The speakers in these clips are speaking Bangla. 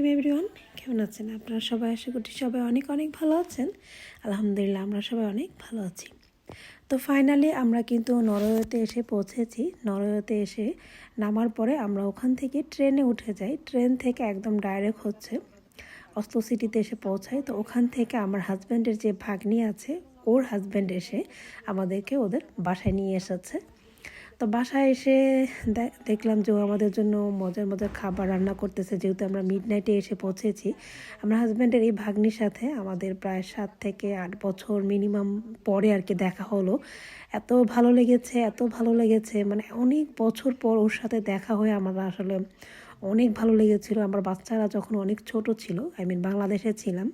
আলাইকুম এভরিওয়ান, কেমন আছেন আপনারা সবাই? আশা করছি সবাই অনেক অনেক ভালো আছেন। আলহামদুলিল্লাহ, আমরা সবাই অনেক ভালো আছি। তো ফাইনালি আমরা কিন্তু নরওয়েতে এসে পৌঁছেছি। নরওয়েতে এসে নামার পরে আমরা ওখান থেকে ট্রেনে উঠে যাই। ট্রেন থেকে একদম ডাইরেক্ট হচ্ছে, অস্তো সিটিতে এসে পৌঁছাই। তো ওখান থেকে আমার হাজব্যান্ডের যে ভাগ্নি আছে, ওর হাজব্যান্ড এসে আমাদেরকে ওদের বাসায় নিয়ে এসেছে। তো বাসায় এসে দেখলাম যে আমাদের জন্য মজার মজার খাবার রান্না করতেছে। যেহেতু আমরা মিড নাইটে এসে পৌঁছেছি, আমার হাজব্যান্ডের এই ভাগ্নির সাথে আমাদের প্রায় সাত থেকে আট বছর মিনিমাম পরে আর কি দেখা হলো। এত ভালো লেগেছে, এত ভালো লেগেছে মানে অনেক বছর পর ওর সাথে দেখা হয়ে আমার আসলে অনেক ভালো লেগেছিল। আমার বাচ্চারা যখন অনেক ছোট ছিল আই মিন বাংলাদেশে ছিলাম,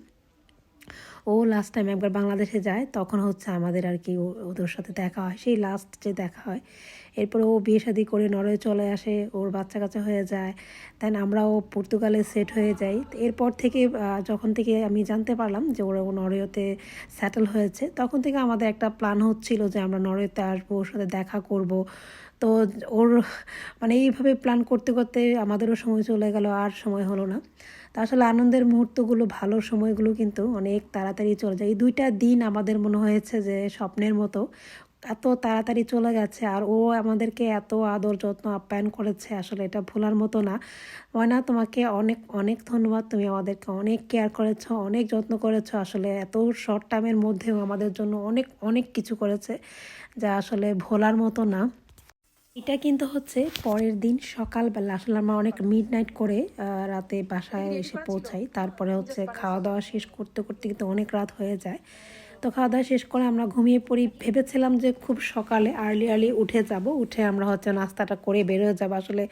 ও লাস্ট টাইম একবার বাংলাদেশে যায়, তখন হচ্ছে আমাদের আর কি ওদের সাথে দেখা হয়। সেই লাস্ট যে দেখা হয় এরপরে ও বিয়ে শাদি করে নরওয়ে চলে আসে, ওর বাচ্চা কাচ্চা হয়ে যায় দেন আমরাও পর্তুগালে সেট হয়ে যাই। এরপর থেকে যখন থেকে আমি জানতে পারলাম যে ওরা ও নরওয়েতে সেটেল হয়েছে, তখন থেকে আমাদের একটা প্ল্যান হচ্ছিল যে আমরা নরওয়েতে আসব, ওর সাথে দেখা করব। তো ওর মানে এইভাবে প্ল্যান করতে করতে আমাদেরও সময় চলে গেল, আর সময় হলো না। তা আসলে আনন্দের মুহূর্তগুলো, ভালো সময়গুলো কিন্তু অনেক তাড়াতাড়ি চলে যায়। এই দুইটা দিন আমাদের মনে হয়েছে যে স্বপ্নের মতো। এত তাড়াতাড়ি চলে গেছে আর ও আমাদেরকে এত আদর যত্ন আপ্যায়ন করেছে আসলে এটা ভোলার মতো না। ময়না তোমাকে অনেক অনেক ধন্যবাদ। তুমি আমাদেরকে অনেক কেয়ার করেছ অনেক যত্ন করেছ আসলে এত শর্ট টাইমের মধ্যেও আমাদের জন্য অনেক অনেক কিছু করেছে যা আসলে ভোলার মতো না। এটা কিন্তু হচ্ছে পরের দিন সকালবেলা আসলে আমরা অনেক মিড নাইট করে রাতে বাসায় এসে পৌঁছাই তারপরে হচ্ছে খাওয়া দাওয়া শেষ করতে করতে কিন্তু অনেক রাত হয়ে যায়। তো খাওয়া দাওয়া শেষ করে আমরা ঘুমিয়ে পড়ি। ভেবেছিলাম যে খুব সকালে আর্লি আর্লি উঠে যাব। উঠে আমরা হচ্ছে নাস্তাটা করে বেরোয় যাব। আসলে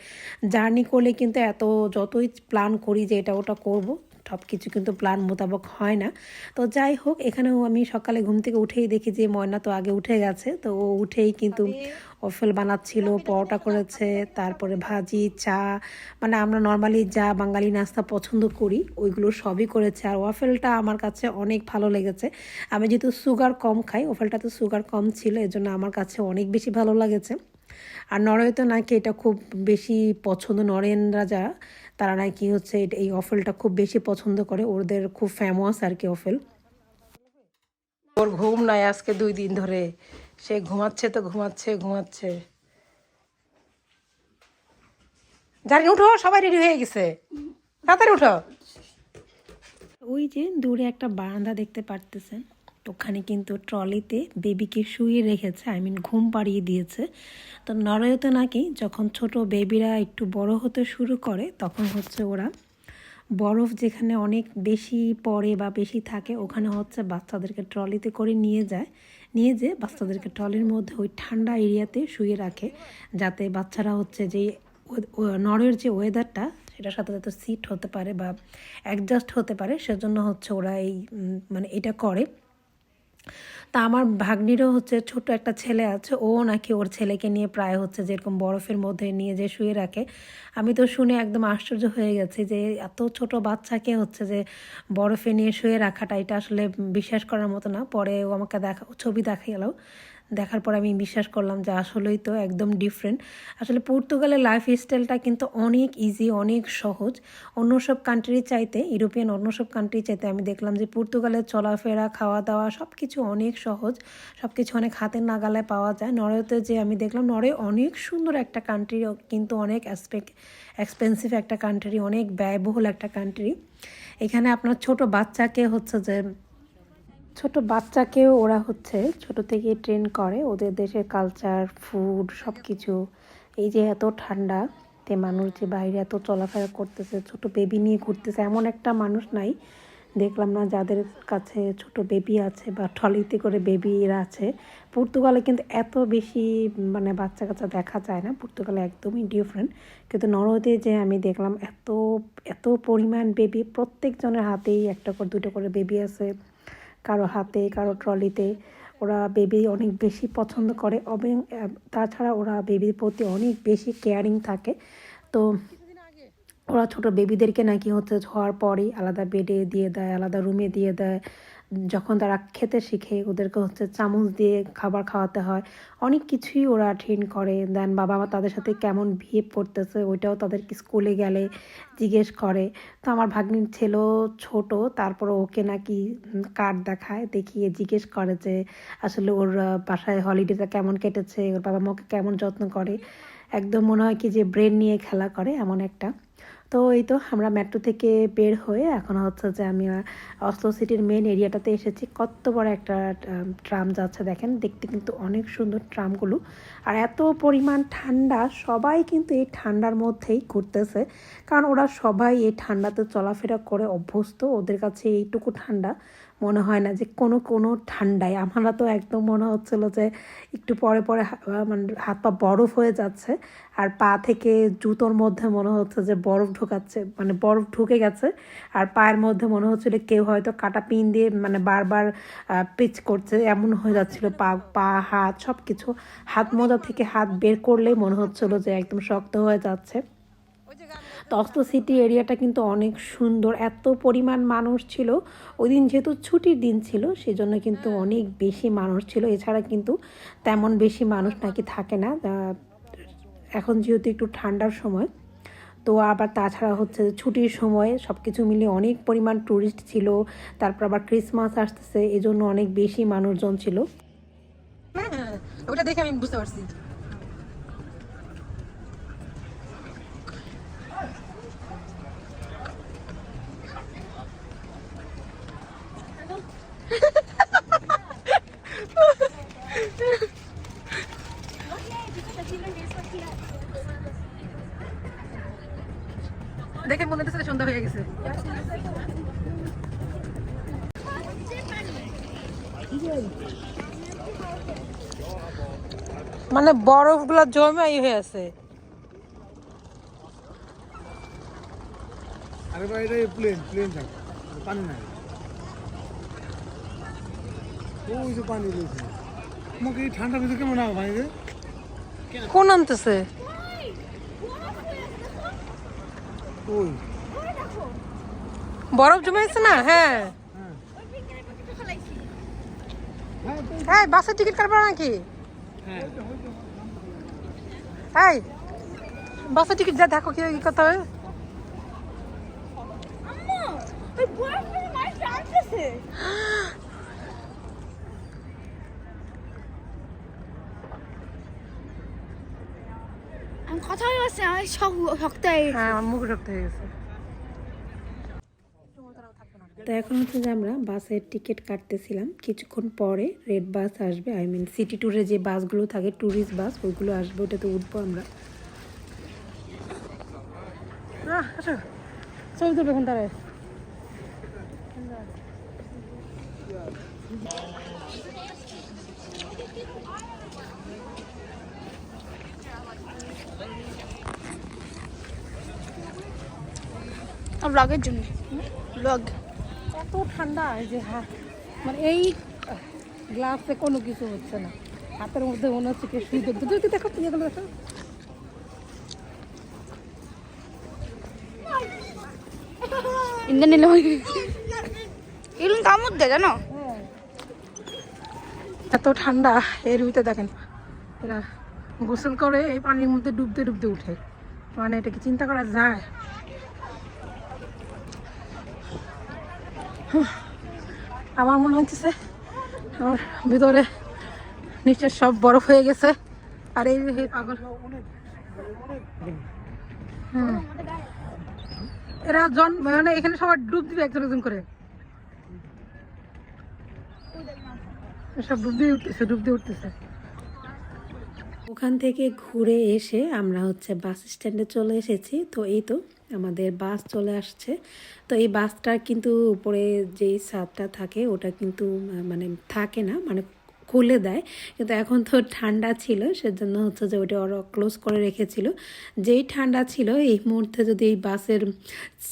জার্নি করলে কিন্তু এত যতই প্ল্যান করি যে এটা ওটা করব। সব কিছু কিন্তু প্ল্যান মোতাবেক হয় না। তো যাই হোক এখানেও আমি সকালে ঘুম থেকে উঠেই দেখি যে ময়না তো আগে উঠে গেছে তো ও উঠেই কিন্তু ওফেল বানাচ্ছিল পরোটা করেছে তারপরে ভাজি চা মানে আমরা নর্মালি যা বাঙালি নাস্তা পছন্দ করি ওইগুলো সবই করেছে। আর ওয়াফেলটা আমার কাছে অনেক ভালো লেগেছে। আমি যেহেতু সুগার কম খাই ওফেলটাতে সুগার কম ছিল এজন্য আমার কাছে অনেক বেশি ভালো লাগেছে। আর নরওয়েতে নাকি এটা খুব বেশি পছন্দ নরেনরা যারা তারা নাকি হচ্ছে এই অফেলটা খুব বেশি পছন্দ করে। ওদের খুব ফেমাস আর কি অফেল। ওর ঘুম নাই আজকে দুই দিন ধরে। সে ঘুমাচ্ছে তো ঘুমাচ্ছে ঘুমাচ্ছে। জানি উঠো সবাই রেডি হয়ে গেছে। তাড়াতাড়ি উঠো। ওই যে দূরে একটা বারান্দা দেখতে পারতেছেন। ওখানে কিন্তু ট্রলিতে বেবিকে শুয়ে রেখেছে আই মিন ঘুম পাড়িয়ে দিয়েছে। তো নরওয়েতে নাকি যখন ছোট বেবিরা একটু বড় হতে শুরু করে, তখন হচ্ছে ওরা বরফ যেখানে অনেক বেশি পড়ে বা বেশি থাকে, ওখানে হচ্ছে বাচ্চাদেরকে ট্রলিতে করে নিয়ে যায়। নিয়ে যে বাচ্চাদেরকে ট্রলির মধ্যে ওই ঠান্ডা এরিয়াতে শুয়ে রাখে, যাতে বাচ্চারা হচ্ছে যে নরের যে ওয়েদারটা, সেটার সাথে যাতে সিট হতে পারে বা অ্যাডজাস্ট হতে পারে, সেজন্য হচ্ছে ওরা এই মানে এটা করে। তা আমার ভাগ্নিরও হচ্ছে ছোট একটা ছেলে আছে, ও নাকি ওর ছেলেকে নিয়ে প্রায় হচ্ছে যেরকম বরফের মধ্যে নিয়ে যে শুয়ে রাখে। আমি তো শুনে একদম আশ্চর্য হয়ে গেছি যে এত ছোট বাচ্চাকে হচ্ছে যে বরফে নিয়ে শুয়ে রাখাটা, এটা আসলে বিশ্বাস করার মতো না। পরে ও আমাকে দেখা, ছবি দেখা দেখাল দেখার পর আমি বিশ্বাস করলাম যে আসলেই তো একদম ডিফারেন্ট আসলে পর্তুগালের লাইফ স্টাইলটা কিন্তু অনেক ইজি অনেক সহজ। অন্য সব কান্ট্রি চাইতে ইউরোপিয়ান অন্য সব কান্ট্রি চাইতে আমি দেখলাম যে পর্তুগালের চলাফেরা খাওয়া দাওয়া সব কিছু অনেক সহজ সব কিছু অনেক হাতের নাগালায় পাওয়া যায়। নরওয়েতে যে আমি দেখলাম, নরওয়ে অনেক সুন্দর একটা কান্ট্রি কিন্তু অনেক অ্যাসপেক্ট এক্সপেন্সিভ একটা কান্ট্রি অনেক ব্যয়বহুল একটা কান্ট্রি এখানে আপনার ছোট বাচ্চাকে হচ্ছে যে ছোট বাচ্চাকেও ওরা হচ্ছে ছোট থেকে ট্রেন করে। ওদের দেশের কালচার ফুড সব কিছু এই যে এত ঠান্ডা, তে মানুষ যে বাইরে এত চলাফেরা করতেছে, ছোট বেবি নিয়ে ঘুরতেছে, এমন একটা মানুষ নাই। দেখলাম না যাদের কাছে ছোট বেবি আছে বা ট্রলিতে করে বেবিরা আছে। পর্তুগালে কিন্তু এত বেশি মানে বাচ্চা কাচ্চা দেখা যায় না। পর্তুগালে একদমই ডিফারেন্ট কিন্তু নরওয়েতে যে আমি দেখলাম এত এত পরিমাণ বেবি প্রত্যেকজনের হাতেই একটা করে দুটো করে বেবি আছে। কারও হাতে, কারও ট্রলিতে। ওরা বেবি অনেক বেশি পছন্দ করে। এবং তাছাড়া ওরা বেবির প্রতি অনেক বেশি কেয়ারিং থাকে। তো ওরা ছোট বেবিদেরকে নাকি হচ্ছে হওয়ার পরেই আলাদা বেডে দিয়ে দেয়, আলাদা রুমে দিয়ে দেয়। যখন তারা খেতে শিখে, ওদেরকে হচ্ছে চামচ দিয়ে খাবার খাওয়াতে হয়। অনেক কিছুই ওরা ট্রেন করে। দেন বাবা মা তাদের সাথে কেমন বিহেভ করতেছে, ওইটাও তাদেরকে স্কুলে গেলে জিজ্ঞেস করে। তো আমার ভাগ্নির ছেলেও ছোট তারপর ওকে নাকি কার্ড দেখায়, দেখিয়ে জিজ্ঞেস করে যে আসলে ওর বাসায় হলিডেটা কেমন কেটেছে, ওর বাবা মাকে কেমন যত্ন করে। একদম মনে হয় কি যে ব্রেন নিয়ে খেলা করে, এমন একটা। তো এই তো আমরা মেট্রো থেকে বের হয়ে এখন হচ্ছে যে আমি অসলো সিটির মেন এরিয়াটাতে এসেছি। কত বড় একটা ট্রাম যাচ্ছে দেখেন। দেখতে কিন্তু অনেক সুন্দর ট্রামগুলো আর এত পরিমাণ ঠান্ডা, সবাই কিন্তু এই ঠান্ডার মধ্যেই ঘুরতেছে। কারণ ওরা সবাই এই ঠান্ডাতে চলাফেরা করে অভ্যস্ত, ওদের কাছে এইটুকু ঠান্ডা। মনে হয় না যে কোনো কোনো ঠান্ডায়। আমরা তো একদম মনে হচ্ছিল যে একটু পরে পরে মানে হাত পা বরফ হয়ে যাচ্ছে আর পা থেকে জুতোর মধ্যে মনে হচ্ছে যে বরফ ঢোকাচ্ছে মানে বরফ ঢুকে গেছে আর পায়ের মধ্যে মনে হচ্ছিল কেউ হয়তো কাটা পিন দিয়ে মানে বারবার পিচ করছে, এমন হয়ে যাচ্ছিল পা পা, হাত সব কিছু হাত মোজা থেকে হাত বের করলেই মনে হচ্ছিল যে একদম শক্ত হয়ে যাচ্ছে। তো অস্ত সিটি এরিয়াটা কিন্তু অনেক সুন্দর। এত পরিমাণ মানুষ ছিল। ওই দিন যেহেতু ছুটির দিন ছিল সেজন্য কিন্তু অনেক বেশি মানুষ ছিল। এছাড়া কিন্তু তেমন বেশি মানুষ নাকি থাকে না। এখন যেহেতু একটু ঠান্ডার সময় তো আবার তাছাড়া হচ্ছে ছুটির সময় সব কিছু মিলিয়ে অনেক পরিমাণ ট্যুরিস্ট ছিল। তারপর আবার ক্রিসমাস আসতেছে এজন্য অনেক বেশি মানুষজন ছিল। ওটা দেখে আমি বুঝতে পারছি দেখে মনে হচ্ছে সন্ধ্যা হয়ে গেছে। মানে বরফগুলো জমে ই হয়ে আছে আরে ভাই এটা প্লেন প্লেন থাক। পানি নাই। ওই যে পানি রয়েছে। আমাকে এই ঠান্ডার ভিতরে কেমন হবে রে? কোন আনতেছে? ওই। বরফ জমেছে না? হ্যাঁ। হ্যাঁ হ্যাঁ বাসের টিকিট কাটবো নাকি? হ্যাঁ বাসের টিকিট যা দেখো কি করতে হবে? কথা বলছি আমার সব শক্ত হয়ে গেছে। হ্যাঁ আমার মুখ রক্ত হয়ে গেছে। তো এখন হচ্ছে যে আমরা বাসের টিকিট কাটতেছিলাম। কিছুক্ষণ পরে রেড বাস আসবে আই মিন সিটি ট্যুরে যে বাসগুলো থাকে ট্যুরিস্ট বাস ওইগুলো আসবে ওটাতে উঠবো আমরা। ছবি তুলবে এখন তারা। ব্লগের জন্য। ব্লগ এত ঠান্ডা এই যে হা মানে এই গ্লাসে কোনো কিছু হচ্ছে না। হাতের মধ্যে মনে হচ্ছে কি দেখতে তুই দেখো তুই এগুলো দেখো। নিলে এগুলো কামড় দেয় জানো? এত ঠান্ডা এর ভিতরে দেখেন এরা গোসল করে এই পানির মধ্যে ডুবতে ডুবতে উঠে। মানে এটা কি চিন্তা করা যায়? আমার মনে হচ্ছে আমার ভিতরে নিচের সব বরফ হয়ে গেছে। আর এই হুম। এরা জন মানে এখানে সবার ডুব দিবে একজন একজন করে। ডুব দিয়ে উঠতেছে, ডুব দিয়ে উঠতেছে। ওখান থেকে ঘুরে এসে আমরা হচ্ছে বাস স্ট্যান্ডে চলে এসেছি। তো এই তো আমাদের বাস চলে আসছে। তো এই বাসটার কিন্তু উপরে যেই ছাদটা থাকে, ওটা কিন্তু মানে থাকে না মানে খুলে দেয়। কিন্তু এখন তো ঠান্ডা ছিল, সেজন্য হচ্ছে যে ওইটা ওরা ক্লোজ করে রেখেছিল। যেই ঠান্ডা ছিল, এই মুহূর্তে যদি এই বাসের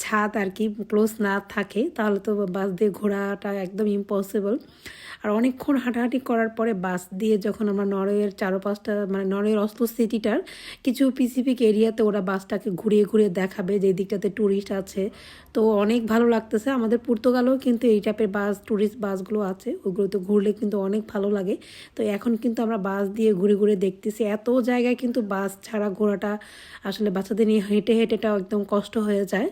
ছাদ আর কি ক্লোজ না থাকে, তাহলে তো বাস দিয়ে ঘোরাটা একদম ইম্পসিবল আর অনেকক্ষণ হাঁটাহাঁটি করার পরে বাস দিয়ে যখন আমরা নরওয়ের চারোপাশটা মানে নরওয়ের অস্তো সিটিটার কিছু পিসিফিক এরিয়াতে ওরা বাসটাকে ঘুরিয়ে ঘুরিয়ে দেখাবে যে দিকটাতে ট্যুরিস্ট আছে। তো অনেক ভালো লাগতেছে। আমাদের পর্তুগালেও কিন্তু এই টাইপের বাস ট্যুরিস্ট বাসগুলো আছে। ওগুলোতে ঘুরলে কিন্তু অনেক ভালো লাগে। তো এখন কিন্তু আমরা বাস দিয়ে ঘুরে ঘুরে দেখতেছি, এত জায়গায় কিন্তু বাস ছাড়া ঘোরাটা আসলে বাচ্চাদের নিয়ে হেঁটে হেঁটেটাও একদম কষ্ট হয়ে যায়।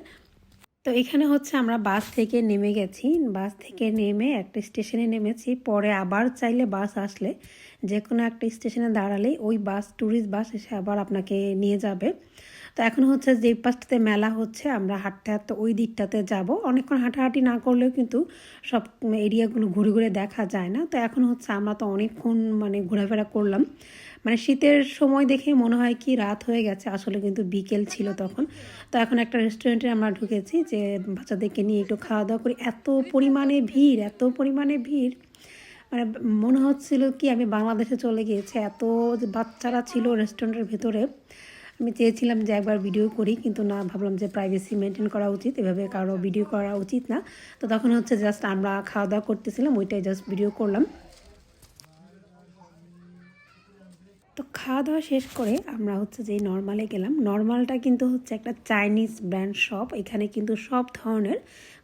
তো এখানে হচ্ছে আমরা বাস থেকে নেমে গেছি। বাস থেকে নেমে একটা স্টেশনে নেমেছি, পরে আবার চাইলে বাস আসলে যে কোনো একটা স্টেশনে দাঁড়ালেই ওই বাস ট্যুরিস্ট বাস এসে আবার আপনাকে নিয়ে যাবে। তো এখন হচ্ছে যে পাশটাতে মেলা হচ্ছে, আমরা হাঁটতে হাঁটতে ওই দিকটাতে যাব। অনেকক্ষণ হাঁটাহাঁটি না করলেও কিন্তু সব এরিয়াগুলো ঘুরে ঘুরে দেখা যায় না। তো এখন হচ্ছে আমরা তো অনেকক্ষণ মানে ঘোরাফেরা করলাম। মানে শীতের সময় দেখে মনে হয় কি রাত হয়ে গেছে, আসলে কিন্তু বিকেল ছিল তখন। তো এখন একটা রেস্টুরেন্টে আমরা ঢুকেছি যে বাচ্চাদেরকে নিয়ে একটু খাওয়া দাওয়া করি। এত পরিমাণে ভিড়, এত পরিমাণে ভিড়। মানে মনে হচ্ছিল কি আমি বাংলাদেশে চলে গিয়েছি। এত বাচ্চারা ছিল রেস্টুরেন্টের ভেতরে আমি চেয়েছিলাম যে একবার ভিডিও করি, কিন্তু না, ভাবলাম যে প্রাইভেসি মেনটেন করা উচিত। এভাবে কারও ভিডিও করা উচিত না। তো তখন হচ্ছে জাস্ট আমরা খাওয়া দাওয়া করতেছিলাম, ওইটাই জাস্ট ভিডিও করলাম। তো খাওয়া দাওয়া শেষ করে আমরা হচ্ছে যে নর্মালে গেলাম। নর্মালটা কিন্তু হচ্ছে একটা চাইনিজ ব্র্যান্ড শপ এখানে কিন্তু সব ধরনের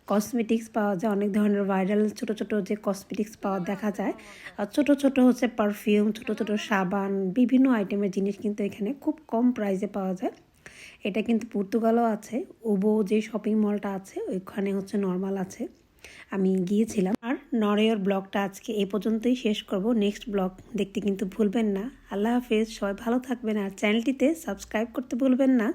কসমেটিক্স পাওয়া যায়, অনেক ধরনের ভাইরাল ছোট ছোট যে কসমেটিক্স পাওয়া দেখা যায়। আর ছোট ছোট হচ্ছে পারফিউম ছোট ছোট সাবান, বিভিন্ন আইটেমের জিনিস কিন্তু এখানে খুব কম প্রাইসে পাওয়া যায়। এটা কিন্তু পর্তুগালও আছে, ওবো যে শপিং মলটা আছে, ওইখানে হচ্ছে নর্মাল আছে। আমি গিয়েছিলাম। আর নরেয়র ব্লগটা আজকে এ পর্যন্তই শেষ করব। নেক্সট ব্লগ দেখতে কিন্তু ভুলবেন না। আল্লাহ হাফেজ, সবাই ভালো থাকবেন। আর চ্যানেলটিতে সাবস্ক্রাইব করতে ভুলবেন না।